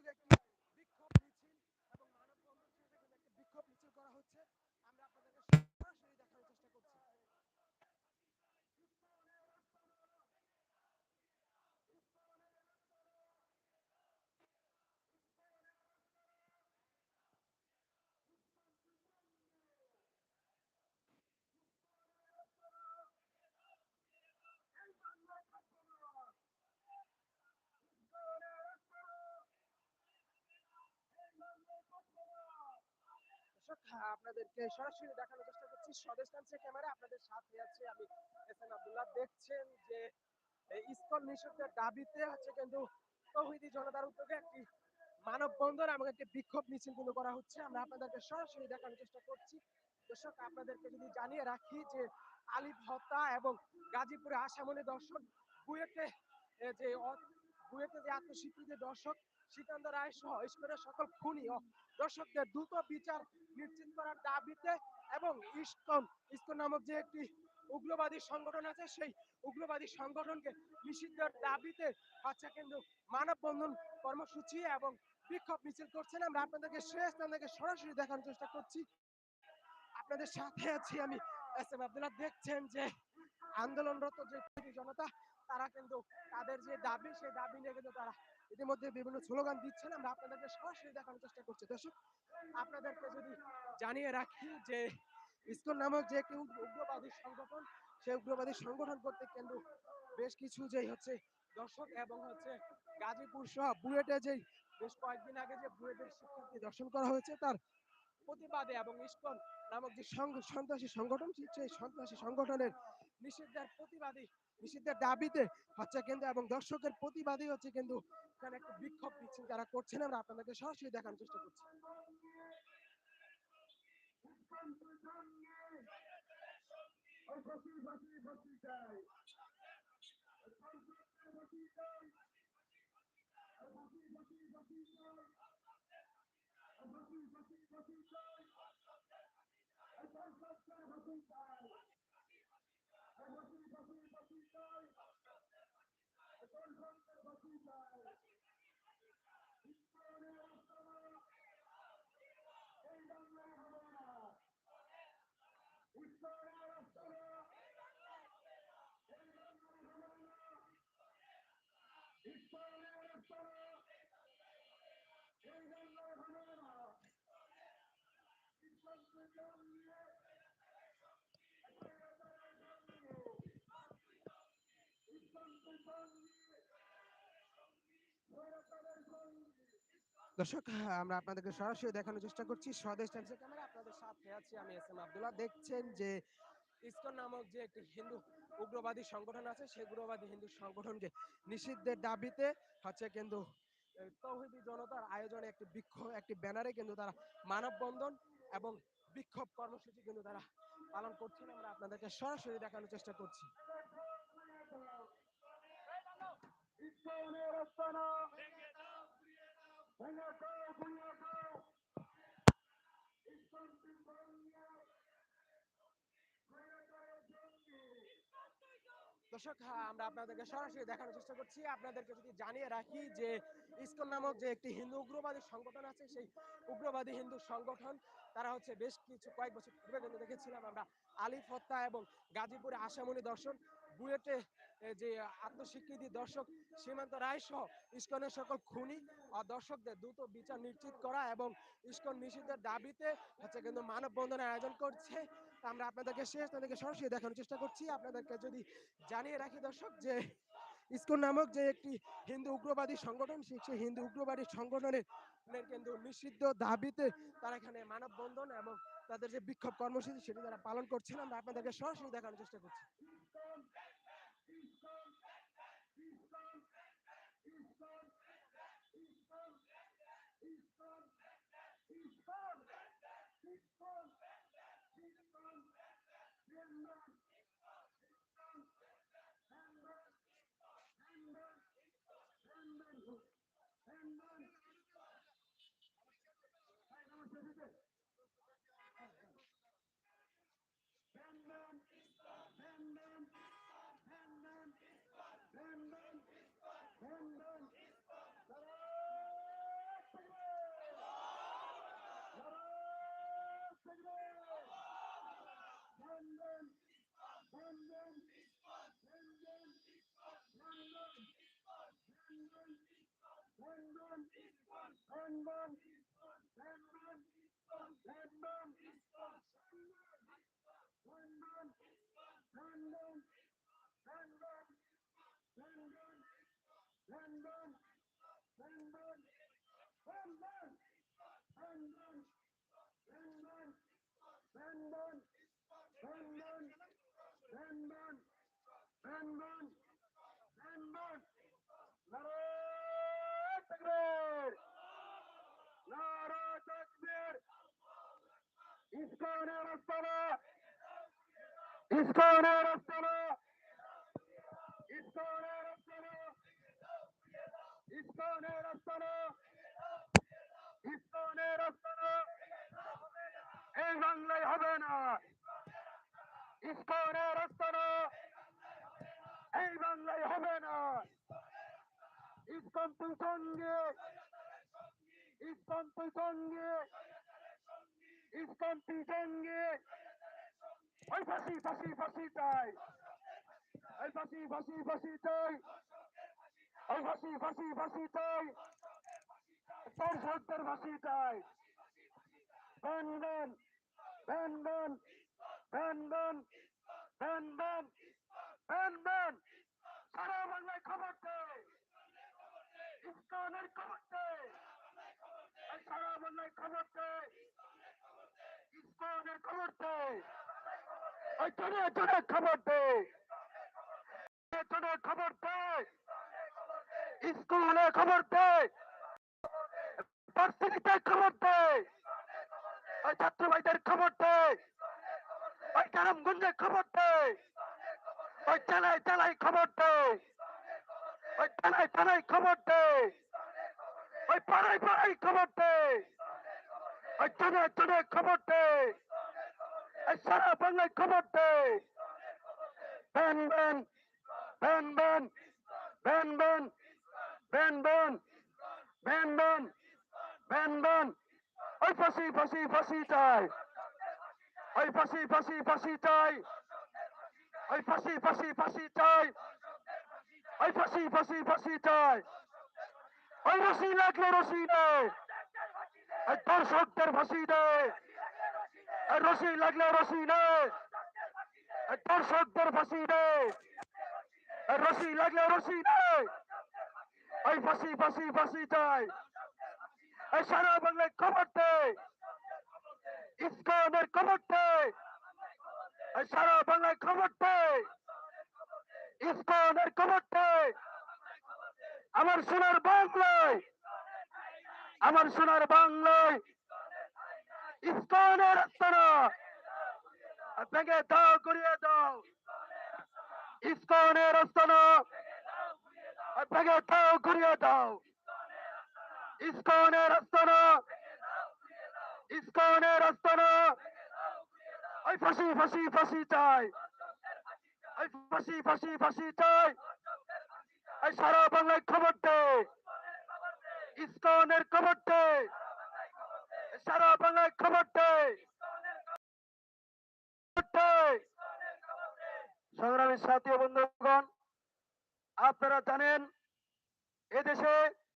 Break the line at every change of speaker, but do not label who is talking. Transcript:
উদ্যোগে একটি বিক্ষোভ মিছিল এবং মানববন্ধন কিন্তু একটি বিক্ষোভ মিছিল করা হচ্ছে আমরা আপনাদেরকে সরাসরি দেখানোর চেষ্টা করছি দর্শক আপনাদেরকে সরাসরি দেখানোর চেষ্টা করছি। ক্যামেরা, আপনাদের সাথে আছে আমি দেখছেন যে দাবিতে হচ্ছে কিন্তু জনতার উদ্যোগে একটি মানববন্ধন এবং একটি বিক্ষোভ মিছিল কিন্তু করা হচ্ছে। আমরা আপনাদেরকে সরাসরি দেখানোর চেষ্টা করছি। দর্শক, আপনাদেরকে যদি জানিয়ে রাখি যে হত্যা এবং গাজীপুরে আসামনে দর্শক যে যে আত্মস্বীকৃতি দর্শক রায় সহ ঈশ্বরের সকল খুনি দর্শকদের দ্রুত বিচার নিশ্চিত করার দাবিতে এবং ইসকন ইসকন নামক যে একটি উগ্রবাদী সংগঠন আছে, সেই উগ্রবাদী সংগঠনকে নিষিদ্ধের দাবিতে হচ্ছে কিন্তু মানববন্ধন কর্মসূচি এবং বিক্ষোভ মিছিল করছেন। আমরা আপনাদেরকে শেষ আপনাদেরকে সরাসরি দেখানোর চেষ্টা করছি। আপনাদের সাথে আছি আমি এস এম আব্দুল্লাহ। দেখছেন যে আন্দোলনরত যে জনতা, তারা কিন্তু তাদের যে দাবি, সেই দাবি নিয়ে কিন্তু তারা ইতিমধ্যে বিভিন্ন স্লোগান দিচ্ছেন। আমরা আপনাদেরকে সরাসরি দেখানোর চেষ্টা করছি। দর্শক, আপনাদেরকে যদি জানিয়ে রাখি যে ইসকন নামক যে একটি উগ্রবাদী সংগঠন, সেই উগ্রবাদী সংগঠন করতে কিন্তু বেশ কিছু যেই হচ্ছে দর্শক এবং হচ্ছে গাজীপুর সহ বুয়েটে যেই বেশ কয়েকদিন আগে যে বুয়েটের শিক্ষার্থী দর্শন করা হয়েছে, তার প্রতিবাদে এবং ইসকন নামক যে সন্ত্রাসী সংগঠন, সেই সন্ত্রাসী সংগঠনের নিষিদ্ধের প্রতিবাদী নিষিদ্ধের দাবিতে হচ্ছে কিন্তু এবং দর্শকের প্রতিবাদী হচ্ছে কিন্তু এখানে একটা বিক্ষোভ মিছিল যারা করছেন, আমরা আপনাদেরকে সরাসরি দেখানোর চেষ্টা করছি। দর্শক, আমরা আপনাদেরকে সরাসরি দেখানোর চেষ্টা করছি। স্বদেশ টাইমসের ক্যামেরা, আপনাদের সাথে আছি আমি এস এম আব্দুল্লাহ। দেখছেন যে ইসকন নামক যে একটি হিন্দু উগ্রবাদী সংগঠন আছে, সেই উগ্রবাদী হিন্দু সংগঠনকে নিষিদ্ধের দাবিতে হচ্ছে কিন্তু তৌহিদি জনতার আয়োজনে একটি বিক্ষোভ, একটি ব্যানারে কিন্তু তারা মানববন্ধন এবং বিক্ষোভ কর্মসূচি কিন্তু তারা পালন করছেন। আমরা আপনাদেরকে সরাসরি দেখানোর চেষ্টা করছি। দর্শক আমরা আপনাদেরকে সরাসরি দেখানোর চেষ্টা করছি। আপনাদেরকে যদি জানিয়ে রাখি যে নামক যে একটি হিন্দু উগ্রবাদী সংগঠন আছে, সেই উগ্রবাদী হিন্দু সংগঠন, তারা হচ্ছে বেশ কিছু কয়েক বছর পূর্বে কিন্তু দেখেছিলাম আমরা আলিফ হত্যা এবং গাজীপুরে দর্শন বুয়েটে যে আত্মস্বীকৃতি দর্শক, সীমান্ত রায় সহ ইসকনের সকল খুনি আর দর্শকদের দ্রুত বিচার নিশ্চিত করা এবং ইসকন নিষিদ্ধের দাবিতে হচ্ছে কিন্তু মানববন্ধনের আয়োজন করছে। আমরা আপনাদেরকে শেষ তাদেরকে সরাসরি দেখানোর চেষ্টা করছি। আপনাদেরকে যদি জানিয়ে রাখি দর্শক যে ইসকন নামক যে একটি হিন্দু উগ্রবাদী সংগঠন, সেই হিন্দু উগ্রবাদী সংগঠনের নের কিন্তু নিষিদ্ধ দাবিতে তারা এখানে মানববন্ধন এবং তাদের যে বিক্ষোভ কর্মসূচি, সেটি তারা পালন করছেন। আমরা আপনাদেরকে সরাসরি দেখানোর চেষ্টা করছি।
Sandman, Sandman, Sandman, Sandman, Sandman, Sandman, Sandman, Sandman, Sandman, Sandman, Sandman, Sandman, Sandman, Sandman, Sandman, Sandman, ইস্কনের আস্তানা ইস্কনের আস্তানা ইস্কনের আস্তানা ইস্কনের আস্তানা এই বাংলায় হবে না ইস্কনের আস্তানা এই বাংলায় হবে না ইস্কন সঙ্গে ইস্কন সঙ্গে ওই ফাঁসি ফাঁসি ফাঁসি চাই। ওই ফাঁসি ফাঁসি ফাঁসি চাই। ওই ফাঁসি ফাঁসি ফাঁসি চাই। তোর সত্যের ফাঁসি চাই। Ban ban ban ban ban ban ban ban ban ban. সারা বাংলায় খবর দে ইস্কনের খবর দে এই সারা বাংলায় খবর দে ইস্কনের খবর দে চলে চলে খবর দে চলে খবর দে স্কুলে খবর দে পার্সিতে খবর দে ওই ছাত্র ভাইদের খবর দে ওই গ্রামগঞ্জে খবর দে ওই জেলায় জেলায় খবর দে ওই থানায় থানায় খবর দে ওই পাড়ায় পাড়ায় খবর দে ওই খবর দে সারা বাংলায় খবর দে ban ban ban ban ban ban ban ban ban ban ban ban ওই ফাঁসি ফাঁসি ফাঁসি চাই ওই ফাঁসি ফাঁসি ফাঁসি চাই ওই ফাঁসি ফাঁসি ফাঁসি চাই ওই ফাঁসি ফাঁসি ফাঁসি চাই ওই রশি লাগলে রশি ওই দর্শকদের ফাঁসি দে ওই রশি লাগলে রশি নে দর্শকদের ফাঁসি ওই রশি লাগলে রশি নে ওই ফাঁসি ফাঁসি ফাঁসি চাই। এই সারা বাংলায় খবর দে ইস্কনের খবর দে এই সারা বাংলায় খবর দে ইস্কনের খবর দে আমার সোনার বাংলায়, আমার সোনার বাংলায় ইস্কনের আস্তানা ভেঙে দাও করিয়ে দাও। ইস্কনের আস্তানা ভেঙে দাও করিয়ে দাও। ইস্কনের আস্তানা ইস্কনের আস্তানা ওই ফাঁসি ফাঁসি ফাঁসি চাই। ওই ফাঁসি ফাঁসি ফাঁসি চাই। এই সারা বাংলায় খবর দে। ইস্কনের খবর দে। সারা বাংলায় খবর দে খবর দে। সংগ্রামী সাথী বন্ধুগণ আপনারা জানেন এদেশে